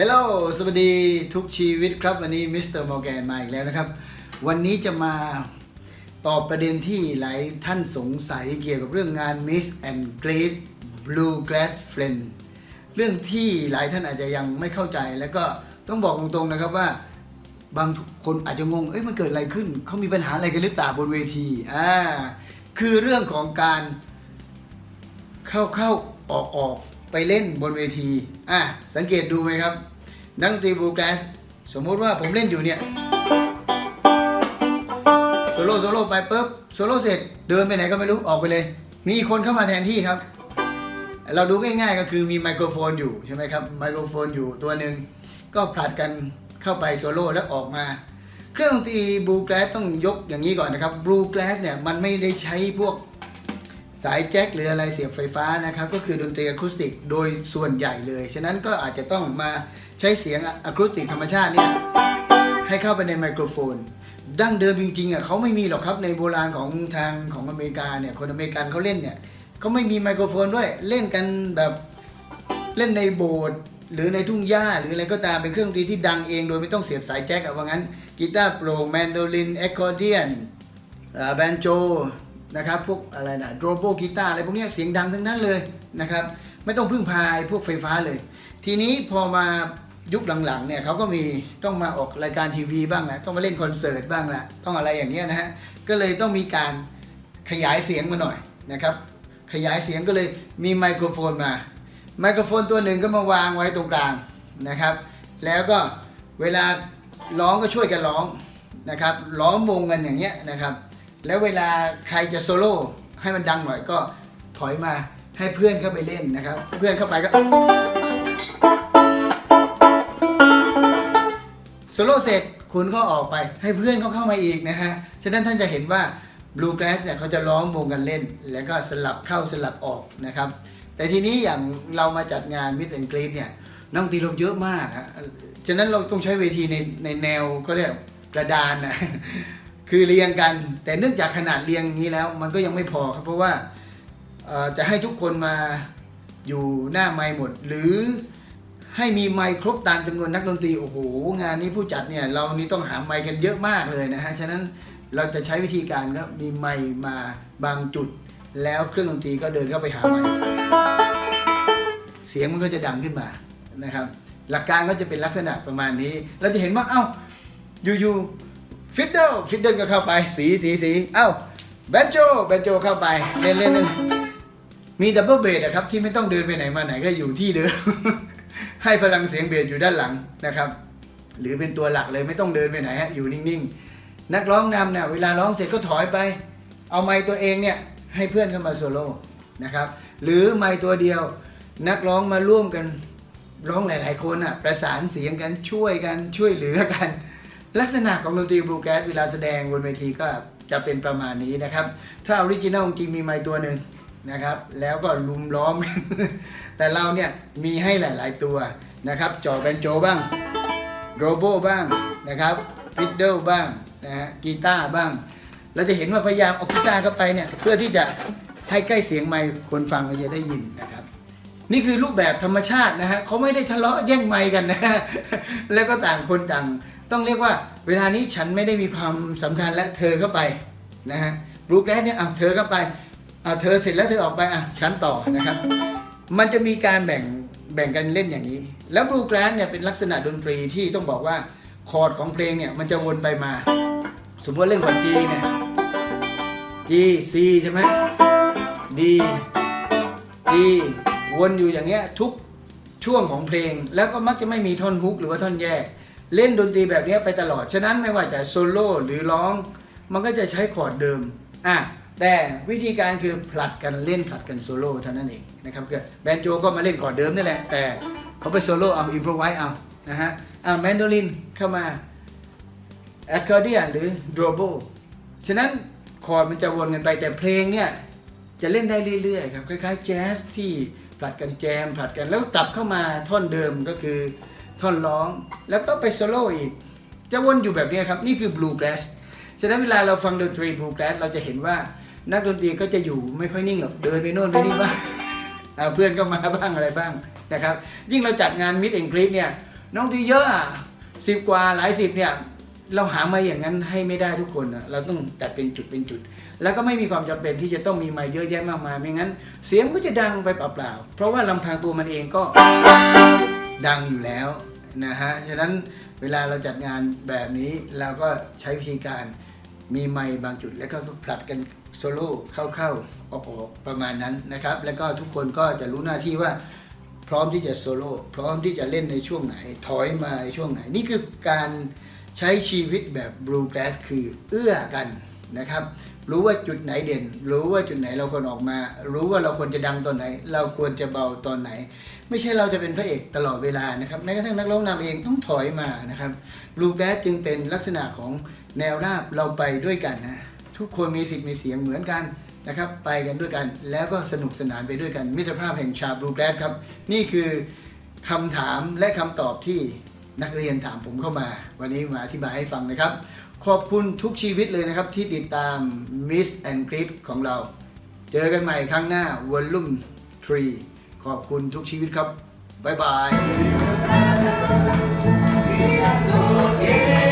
ฮลโหลสวัสดีทุกชีวิตครับ วันนี้มิสเตอร์มอร์แกนมาอีกแล้วนะครับ วันนี้จะมาตอบประเด็นที่หลายท่านสงสัยเกี่ยวกับเรื่องงาน Miss and Great Blue Glass Friend เรื่องที่หลายท่านอาจจะยังไม่เข้าใจ แล้วก็ต้องบอกตรงๆนะครับว่า บางคนอาจจะงง เอ้ยมันเกิดอะไรขึ้น เขามีปัญหาอะไรกันหรือเปล่าบนเวที อ่า คือเรื่องของการเข้าเข้าออกออกไปเล่นบนเวที อะ สังเกตดูไหมครับ นักดนตรีบลูแกรสสมมุติว่าผมเล่นอยู่เนี่ยโซโล่โซโล่ไปปุ๊บโซโล่เสร็จเดินไปไหนก็ไม่รู้ออกไปเลย มีคนเข้ามาแทนที่ครับ เราดูง่ายๆก็คือมีไมโครโฟนอยู่ใช่ไหมครับไมโครโฟนอยู่ตัวหนึ่งก็ผลัดกันเข้าไปโซโล่แล้วออกมา เครื่องดนตรีบลูแกรสต้องยกอย่างนี้ก่อนนะครับบลูแกรสเนี่ยมันไม่ได้ใช้พวกสายแจ็คหรืออะไรเสียบไฟฟ้านะครับ ก็คือดนตรีอะคูสติกโดยส่วนใหญ่เลย ฉะนั้นก็อาจจะต้องมา ใช้เสียงอะคูสติกธรรมชาติเนี่ยให้เข้าไปในไมโครโฟน ดั้งเดิมจริงๆอะเขาไม่มีหรอกครับในโบราณของทางของอเมริกาเนี่ยคนอเมริกันเขาเล่นเนี่ยเขาไม่มีไมโครโฟนด้วยเล่นกันแบบเล่นในโบสถ์หรือในทุ่งหญ้าหรืออะไรก็ตามเป็นเครื่องดนตรีที่ดังเองโดยไม่ต้องเสียบสายแจ็คอะว่างั้นกีตาร์โปร่งแมนโดลินแอคคอร์เดียนแบนโจนะครับพวกอะไรนะโดรโบกีตาร์อะไรพวกเนี้ยเสียงดังทั้งนั้นเลยนะครับไม่ต้องพึ่งพาไอ้พวกไฟฟ้าเลย ทีนี้พอมา ยุคหลังๆเนี่ยเขาก็มีต้องมาออกรายการทีวีบ้างแหละต้องมาเล่นคอนเสิร์ตบ้างแหละต้องอะไรอย่างเงี้ยนะฮะก็เลยต้องมีการขยายเสียงมาหน่อยนะครับ ขยายเสียงก็เลยมีไมโครโฟนมา ไมโครโฟนตัวหนึ่งก็มาวางไว้ตรงกลางนะครับ แล้วก็เวลาร้องก็ช่วยกันร้องนะครับล้อมวงกันอย่างเงี้ยนะครับ แล้วเวลาใครจะโซโล่ให้มันดังหน่อยก็ถอยมาให้เพื่อนเข้าไปเล่นนะครับ เพื่อนเข้าไปก็ โซโล่เสร็จคุณก็ออกไปให้เพื่อนเขาเข้ามาอีกนะฮะ ฉะนั้นท่านจะเห็นว่า Blue Glass เนี่ยเขาจะล้อมวงกันเล่น แล้วก็สลับเข้าสลับออกนะครับ แต่ทีนี้อย่างเรามาจัดงาน Miss and Greet เนี่ยนักดนตรีเราเยอะมากฮะฉะนั้นเราต้องใช้เวทีในในแนวก็เรียกกระดานนะคือเรียงกัน แต่เนื่องจากขนาดเรียงอย่างนี้แล้ว มันก็ยังไม่พอครับเพราะว่าจะให้ทุกคนมาอยู่หน้าไมค์หมด หรือ ให้มีไมค์ครบตามจำนวนนักดนตรีโอ้โหงานนี้ผู้จัดเนี่ยเรานี่ต้องหาไมค์กันเยอะมากเลยนะฮะฉะนั้นเราจะใช้วิธีการก็มีไมค์มาบางจุด แล้วเครื่องดนตรีก็เดินเข้าไปหาไมค์เสียงมันก็จะดังขึ้นมานะครับ หลักการก็จะเป็นลักษณะประมาณนี้ เราจะเห็นว่าเอ้าอยู่ๆฟิดเดิลฟิดเดิลก็เข้าไปสีสีสีเอ้าแบนโจแบนโจเข้าไปเล่นเล่นเล่นมีดับเบิลเบสนะครับที่ไม่ต้องเดินไปไหนมาไหนก็อยู่ที่เดิม ให้พลังเสียงเบสอยู่ด้านหลังนะครับ หรือเป็นตัวหลักเลยไม่ต้องเดินไปไหนฮะอยู่นิ่งๆ นักร้องนำเนี่ยเวลาร้องเสร็จก็ถอยไป เอาไมค์ตัวเองเนี่ยให้เพื่อนเข้ามาโซโล่นะครับหรือไมค์ตัวเดียวนักร้องมาร่วมกันร้องหลาย ๆ คนอะประสานเสียงกันช่วยกันช่วยเหลือกัน ลักษณะของดนตรีบลูแกรสเวลาแสดงบนเวทีก็จะเป็นประมาณนี้นะครับ ถ้าออริจินัลจริงมีไมค์ตัวหนึ่ง นะครับ แล้วก็ลุมล้อมกันแต่เราเนี่ยมีให้หลาย ๆ ตัวนะครับจอแบนโจบ้างโรโบบ้างนะครับฟิดเดิลบ้างนะฮะกีตาร์บ้าง เราจะเห็นว่าพยายามเอากีตาร์เข้าไปเนี่ยเพื่อที่จะให้ใกล้เสียงไมค์คนฟังเราจะได้ยินนะครับ นี่คือรูปแบบธรรมชาตินะฮะเขาไม่ได้ทะเลาะแย่งไมค์กันนะแล้วก็ต่างคนต่าง ต้องเรียกว่า เวลานี้ฉันไม่ได้มีความสำคัญและเธอเข้าไปนะฮะบลูแกรสเนี่ยอะเธอเข้าไป อะเธอเสร็จแล้วเธอออกไปอะฉันต่อนะครับ มันจะมีการแบ่งแบ่งกันเล่นอย่างนี้ แล้วบลูแกรสเนี่ยเป็นลักษณะดนตรีที่ต้องบอกว่าคอร์ดของเพลงเนี่ยมันจะวนไปมา สมมติเล่นคอร์ด G เนี่ย G C ใช่ไหม D D วนอยู่อย่างเงี้ยทุกช่วงของเพลง แล้วก็มักจะไม่มีท่อนฮุกหรือว่าท่อนแยก เล่นดนตรีแบบนี้ไปตลอด ฉะนั้นไม่ว่าจะโซโล่หรือร้อง มันก็จะใช้คอร์ดเดิมอะ แต่วิธีการคือผลัดกันเล่นผลัดกันโซโล่เท่านั้นเองนะครับคือแบนโจก็มาเล่นคอร์ดเดิมนี่แหละ แต่เขาไปโซโล่เอาอิมพรไวส์เอานะฮะเอะแมนโดลินเข้ามาแอคคอร์เดียนหรือดรโบฉะนั้นคอร์ดมันจะวนกันไปแต่เพลงเนี่ยจะเล่นได้เรื่อยๆครับคล้ายๆแจ๊สที่ผลัดกันแจมผลัดกันแล้วกลับเข้ามาท่อนเดิมก็คือท่อนร้องแล้วก็ไปโซโล่อีก จะวนอยู่แบบนี้ครับ นี่คือบลูแกรสฉะนั้นเวลาเราฟังดนตรีบลูแกรสเราจะเห็นว่า นักดนตรีก็จะอยู่ไม่ค่อยนิ่งหรอกเดินไปโน่นไปนี่บ้างอ่าเพื่อนก็มาบ้างอะไรบ้างนะครับ ยิ่งเราจัดงานมิดเอ็นกรีดเนี่ยน้องตีเยอะอะสิบกว่าหลายสิบเนี่ยเราหามาอย่างนั้นให้ไม่ได้ทุกคนนะเราต้องจัดเป็นจุดเป็นจุด แล้วก็ไม่มีความจำเป็นที่จะต้องมีไมค์เยอะแยะมากมายไม่งั้น เสียงก็จะดังไปเปล่าๆเพราะว่าลำพังตัวมันเองก็ดังอยู่แล้วนะฮะฉะนั้นเวลาเราจัดงานแบบนี้เราก็ใช้วิธีการ มีไมค์บางจุดแล้วก็ผลัดกันโซโล่เข้าๆออกๆประมาณนั้นนะครับ แล้วก็ทุกคนก็จะรู้หน้าที่ว่าพร้อมที่จะโซโล่พร้อมที่จะเล่นในช่วงไหน ถอยมาในช่วงไหน นี่คือการใช้ชีวิตแบบบลูแกรสคือเอื้อกันนะครับ รู้ว่าจุดไหนเด่น รู้ว่าจุดไหนเราควรออกมา รู้ว่าเราควรจะดังตอนไหน เราควรจะเบาตอนไหน ไม่ใช่เราจะเป็นพระเอกตลอดเวลานะครับแม้กระทั่งนักร้องนำเองต้องถอยมานะครับบลูแกรสจึงเป็นลักษณะของ แนวราบเราไปด้วยกันนะทุกคนมีสิทธิ์มีเสียงเหมือนกันนะครับไปกันด้วยกันแล้วก็สนุกสนานไปด้วยกัน มิตรภาพแห่งชาบลูแกรสครับ นี่คือคำถามและคำตอบที่นักเรียนถามผมเข้ามา วันนี้มาอธิบายให้ฟังนะครับ ขอบคุณทุกชีวิตเลยนะครับ ที่ติดตาม Miss and g r i d ของเรา เจอกันใหม่ครั้งหน้า Volume 3 ขอบคุณทุกชีวิตครับ บ๊ายบาย